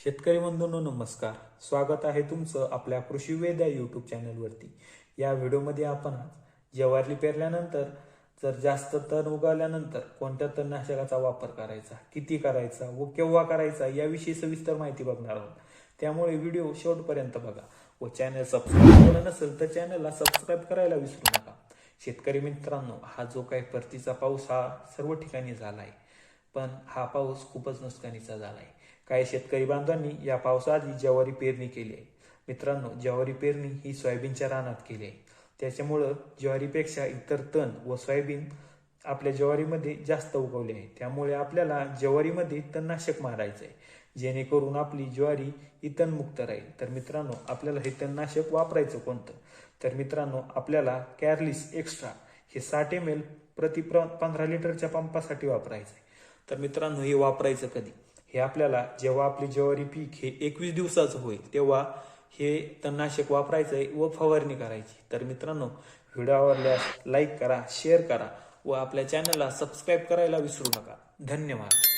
शेतकरी बंधूंनो नमस्कार. स्वागत आहे तुमचं आपल्या कृषी वेद यूट्यूब चॅनलवरती या व्हिडिओमध्ये आपण आज ज्वारी पेरल्यानंतर जर जास्त तण उगवल्यानंतर कोणत्या तणनाशकाचा वापर करायचा किती करायचा व केव्हा करायचा याविषयी सविस्तर माहिती बघणार आहोत. त्यामुळे व्हिडिओ शेवटपर्यंत बघा व चॅनल सबस्क्राईब केलं नसेल तर चॅनलला सबस्क्राईब करायला विसरू नका. शेतकरी मित्रांनो हा जो काही परतीचा पाऊस हा सर्व ठिकाणी झाला आहे पण हा पाऊस खूपच नुकसानीचा झाला आहे काही शेतकरी बांधवांनी या पावसाआधी ज्वारी पेरणी केली आहे. मित्रांनो ज्वारी पेरणी ही सोयाबीनच्या रानात केली आहे. त्याच्यामुळं ज्वारीपेक्षा इतर तण व सोयाबीन आपल्या ज्वारीमध्ये जास्त उगवले आहे. त्यामुळे आपल्याला ज्वारीमध्ये तणनाशक मारायचं आहे जेणेकरून आपली ज्वारी ही तणमुक्त राहील. तर मित्रांनो आपल्याला हे तणनाशक वापरायचं कोणतं? तर मित्रांनो आपल्याला कॅरलिस एक्स्ट्रा हे साठ एम एल प्रति प्र पंधरा लिटरच्या पंपासाठी वापरायचं आहे तर मित्रांनो हे वापरायचं कधी? हे आपल्याला जेव्हा आपली ज्वारी पीक हे एकवीस दिवसाचं होईल तेव्हा हे तणनाशक वापरायचं आहे व फवारणी करायची. तर मित्रांनो व्हिडिओ आवडल्यास लाईक करा शेअर करा व आपल्या चॅनलला सबस्क्राईब करायला विसरू नका. धन्यवाद.